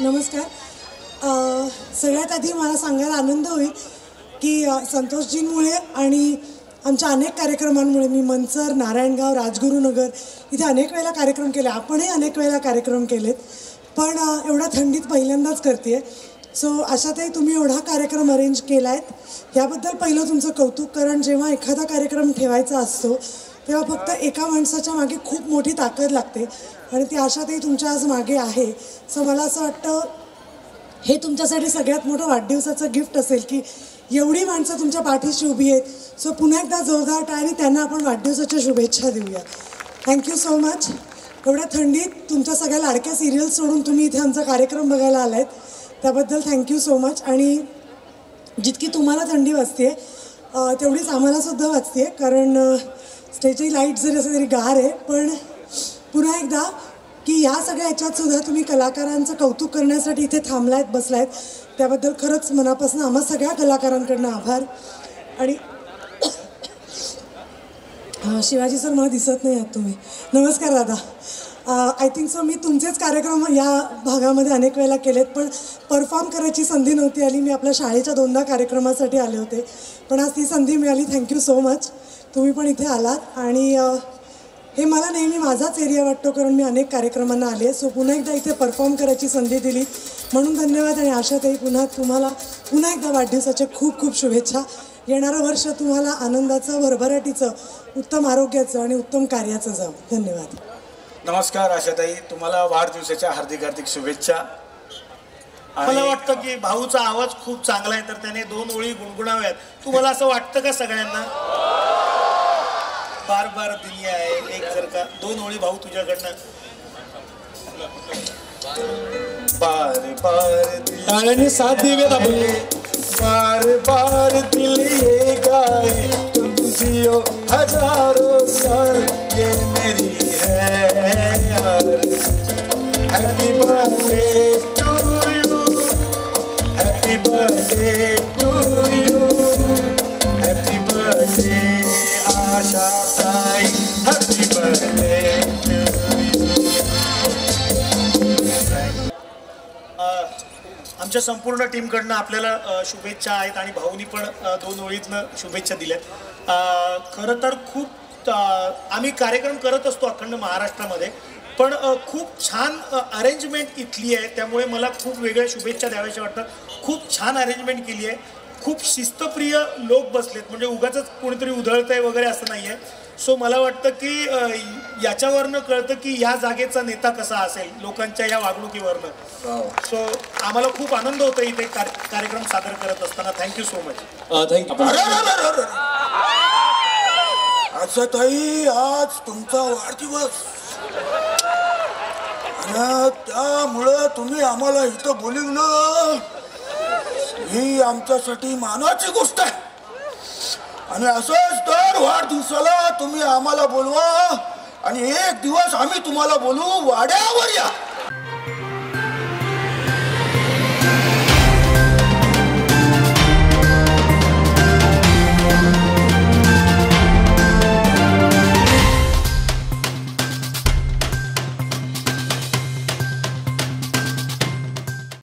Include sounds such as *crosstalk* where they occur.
नमस्कार. सगळ्यात आधी मला सांगायला आनंद होईल की संतोषजींमुळे आणि आमच्या अनेक कार्यक्रमांमुळे मी मंचर नारायणगाव राजगुरुनगर इथे अनेक वेळेला कार्यक्रम केले. आपणही अनेक वेळेला कार्यक्रम केलेत. पण एवढा एवढ्या थंडीत पहिल्यांदाच करते आहे सो अशातही तुम्ही एवढा कार्यक्रम अरेंज केला आहे याबद्दल पहिलं तुमचं कौतुक कारण जेव्हा एखादा कार्यक्रम ठेवायचा असतो तेव्हा फक्त एका माणसाच्या मागे खूप मोठी ताकद लागते. आणि ती आशातही तुमच्या आज मागे आहे. सो मला असं वाटतं हे तुमच्यासाठी सगळ्यात मोठं वाढदिवसाचं गिफ्ट असेल की एवढी माणसं तुमच्या पाठीशी उभी आहेत. सो पुन्हा एकदा जोरदार टाळी त्यांना आपण वाढदिवसाच्या शुभेच्छा देऊया. थँक्यू सो मच एवढ्या थंडीत तुमच्या सगळ्या लाडक्या सिरियल्स सोडून तुम्ही इथे आमचा कार्यक्रम बघायला आलात त्याबद्दल थँक्यू सो मच आणि जितकी तुम्हाला थंडी वाजते तेवढीच आम्हालासुद्धा वाजते कारण स्टेजची लाइट जरी असं तरी गार आहे पण पुन्हा एकदा की ह्या सगळ्या ह्याच्यात सुद्धा तुम्ही कलाकारांचं कौतुक करण्यासाठी इथे थांबलायत बसलायत. त्याबद्दल खरंच मनापासून आम्हा सगळ्या कलाकारांकडनं आभार. आणि *coughs* शिवाजी सर मला दिसत नाही आहात तुम्ही. नमस्कार दादा. आय थिंक सो मी तुमचेच कार्यक्रम या भागामध्ये अनेक वेळेला केलेत पण परफॉर्म करायची संधी नव्हती आली. मी आपल्या शाळेच्या दोनदा कार्यक्रमासाठी आले होते. पण आज ती संधी मिळाली. थँक्यू सो मच तुम्ही पण इथे आलात आणि हे मला नेहमी माझाच एरिया वाटतो कारण मी अनेक कार्यक्रमांना आले. सो पुन्हा एकदा इथे परफॉर्म करायची संधी दिली. म्हणून धन्यवाद आणि आशाताई पुन्हा तुम्हाला पुन्हा एकदा वाढदिवसाच्या खूप खूप शुभेच्छा. येणारं वर्ष तुम्हाला आनंदाचं भरभराटीचं उत्तम आरोग्याचं आणि उत्तम कार्याचं जाऊ धन्यवाद. नमस्कार आशाताई तुम्हाला वाढदिवसाच्या हार्दिक हार्दिक शुभेच्छा. मला वाटतं की भाऊचा आवाज खूप चांगला आहे तर त्याने दोन ओळी गुणगुणाव्यात. तुम्हाला असं वाटतं का सगळ्यांना? बार बार दिली आहे एक जर का दोन ओळी भाऊ तुझ्याकडनं. बार बार साथ आपण happy birthday to you birthday to you birthday Asha ताई बर्थडे आमच्या संपूर्ण टीमकडनं आपल्याला uh, शुभेच्छा आहेत आणि भाऊनी पण uh, दोन ओळीतनं शुभेच्छा दिल्यात. Uh, खरं तर खूप आम्ही कार्यक्रम करत असतो अखंड महाराष्ट्रामध्ये. पण खूप छान अरेंजमेंट इथली आहे. त्यामुळे मला खूप वेगळ्या शुभेच्छा द्याव्याशा वाटतात. खूप छान अरेंजमेंट केली आहे. खूप शिस्तप्रिय लोक बसलेत. म्हणजे उगाच कोणीतरी उधळतंय वगैरे असं नाही आहे सो मला वाटतं की याच्यावरनं कळतं की या जागेचा नेता कसा असेल लोकांच्या या वागणुकीवरनं. सो आम्हाला खूप आनंद होतो इथे कार- कार्यक्रम सादर करत असताना. थँक्यू सो मच थँक्यू ताई आज तुमचा वाढदिवस. त्यामुळं तुम्ही आम्हाला इथं बोलिवलं. ही आमच्यासाठी मानाची गोष्ट आहे. आणि असंच दर वाढदिवसाला तुम्ही आम्हाला बोलवा. आणि एक दिवस आम्ही तुम्हाला बोलू वाड्यावर या.